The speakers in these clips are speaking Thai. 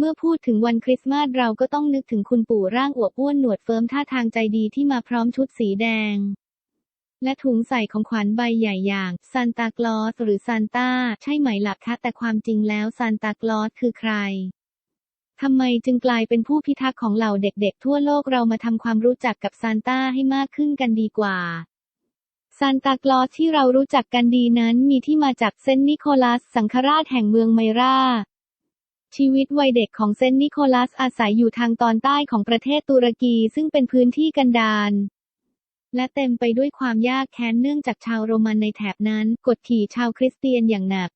เมื่อพูดถึงวันคริสต์มาสเราก็ต้องนึกถึงคุณปู่ร่างอวบอ้วนหนวดเฟิร์มท่าทางใจดีที่มาพร้อมชุดสีแดง และถุงใส่ของขวัญใบใหญ่อย่างซานตาคลอสหรือซานต้าใช่ไหมล่ะคะแต่ความจริงแล้วซานตาคลอสคือใครทำไมจึงกลายเป็นผู้พิทักษ์ของเหล่าเด็กๆ ทั่วโลกเรามาทำความรู้จักกับซานต้าให้มากขึ้นกันดีกว่าซานตาคลอสที่เรารู้จักกันดีนั้นมีที่มาจากเซนต์นิโคลัสสังฆราชแห่งเมืองไมรา ชีวิตวัยเด็กของเซนต์นิโคลัสอาศัยอยู่ทางตอนใต้ของประเทศตุรกีซึ่งเป็นพื้นที่กันดารและเต็มไปด้วยความยากแค้นเนื่องจากชาวโรมันในแถบนั้น กดขี่ชาวคริสเตียนอย่างหนัก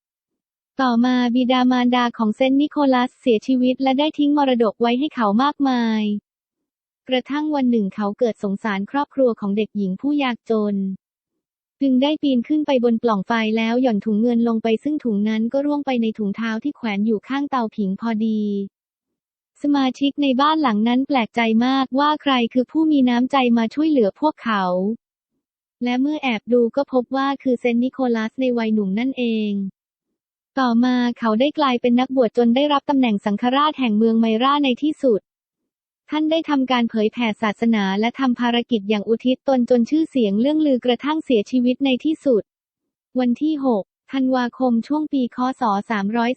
ต่อมาบิดามารดาของเซนต์นิโคลัสเสียชีวิตและได้ทิ้งมรดกไว้ให้เขามากมาย กระทั่งวันหนึ่งเขาเกิดสงสารครอบครัวของเด็กหญิงผู้ยากจน จึงได้ปีนขึ้นไปบนปล่องไฟแล้วหย่อนถุงเงินลงไปซึ่งถุงนั้นก็ร่วงไปในถุงเท้าที่แขวนอยู่ข้างเตาผิงพอดีสมาชิกในบ้านหลังนั้นแปลกใจมากว่าใครคือผู้มีน้ำใจมาช่วยเหลือพวกเขา และเมื่อแอบดูก็พบว่าคือเซนต์นิโคลัสในวัยหนุ่มนั่นเอง ต่อมาเขาได้กลายเป็นนักบวชจนได้รับตำแหน่งสังฆราชแห่งเมืองไมราในที่สุด ท่านได้ทำการเผยแผ่ศาสนาและทำภารกิจอย่างอุทิศตนจนชื่อเสียงเรื่องลือกระทั่งเสียชีวิตในที่สุด วันที่ 6 ธันวาคมช่วงปีคศ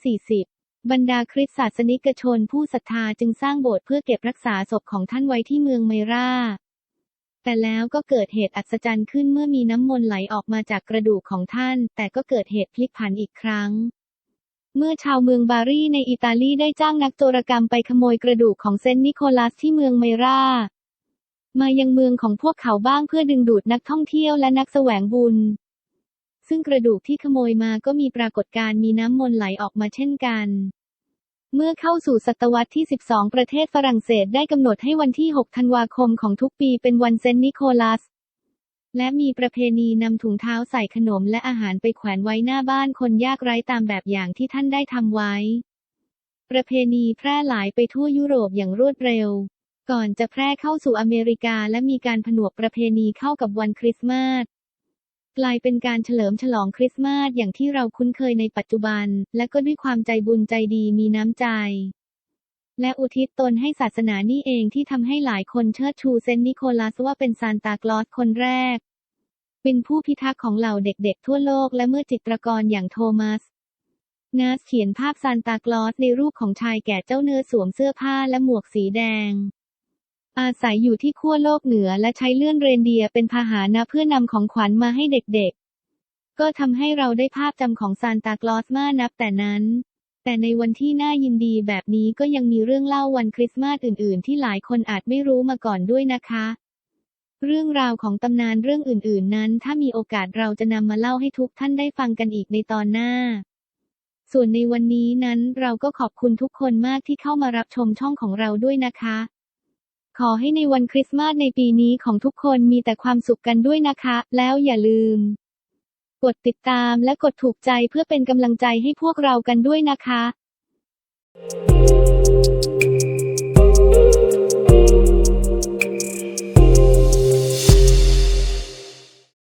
340 บรรดาคริสตศาสนิกชนผู้ศรัทธาจึงสร้างโบสถ์เพื่อเก็บรักษาศพของท่านไว้ที่เมืองไมราแต่แล้วก็เกิดเหตุอัศจรรย์ขึ้นเมื่อมีน้ำมนต์ไหลออกมาจากกระดูกของท่าน แต่ก็เกิดเหตุพลิกผันอีกครั้ง เมื่อชาวเมืองบารีในอิตาลีได้จ้างนักโจรกรรมไปขโมยกระดูกของเซนต์นิโคลัสที่เมืองไมรามายังเมืองของพวกเขาบ้างเพื่อดึงดูดนักท่องเที่ยวและนักแสวงบุญ ซึ่งกระดูกที่ขโมยมาก็มีปรากฏการณ์มีน้ำมนต์ไหลออกมาเช่นกัน เมื่อเข้าสู่ศตวรรษที่ 12 ประเทศฝรั่งเศสได้กำหนดให้วันที่ 6 ธันวาคมของทุกปีเป็นวันเซนต์นิโคลัส และมีประเพณีนำถุงเท้าใส่ขนมและอาหารไปแขวนไว้หน้าบ้านคนยากไร้ตามแบบอย่างที่ท่านได้ทำไว้ ประเพณีแพร่หลายไปทั่วยุโรปอย่างรวดเร็ว ก่อนจะแพร่เข้าสู่อเมริกาและมีการผนวกประเพณีเข้ากับวันคริสต์มาสกลายเป็นการเฉลิมฉลองคริสต์มาสอย่างที่เราคุ้นเคยในปัจจุบัน และก็ด้วยความใจบุญใจดีมีน้ำใจ และอุทิศตนให้ศาสนานี่เองที่ทำให้หลายคนเชิดชูเซนต์นิโคลัสว่าเป็นซานตาคลอสคนแรก เป็นผู้พิทักษ์ของเหล่าเด็กๆทั่วโลกและเมื่อจิตรกรอย่างโทมัสนาสเขียนภาพซานตาคลอสในรูปของชายแก่เจ้าเนื้อสวมเสื้อผ้าและหมวกสีแดง อาศัยอยู่ที่ขั้วโลกเหนือและใช้เลื่อนเรนเดียเป็นพาหนะเพื่อนำของขวัญมาให้เด็กๆ ก็ทำให้เราได้ภาพจำของซานตาคลอสมานับแต่นั้น แต่ในวันที่น่ายินดีแบบนี้ก็ยังมีเรื่องเล่าวันคริสต์มาสอื่น ๆ ที่หลายคนอาจไม่รู้มาก่อนด้วยนะคะ เรื่องราวของตำนานเรื่องอื่น ๆ นั้น ถ้ามีโอกาสเราจะนำมาเล่าให้ทุกท่านได้ฟังกันอีกในตอนหน้า ส่วนในวันนี้นั้นเราก็ขอบคุณทุกคนมากที่เข้ามารับชมช่องของเราด้วยนะคะ ขอให้ในวันคริสต์มาสในปีนี้ของทุกคนมีแต่ความสุขกันด้วยนะคะ แล้วอย่าลืม กดติดตามและกดถูกใจเพื่อเป็นกำลังใจให้พวกเรากันด้วยนะคะ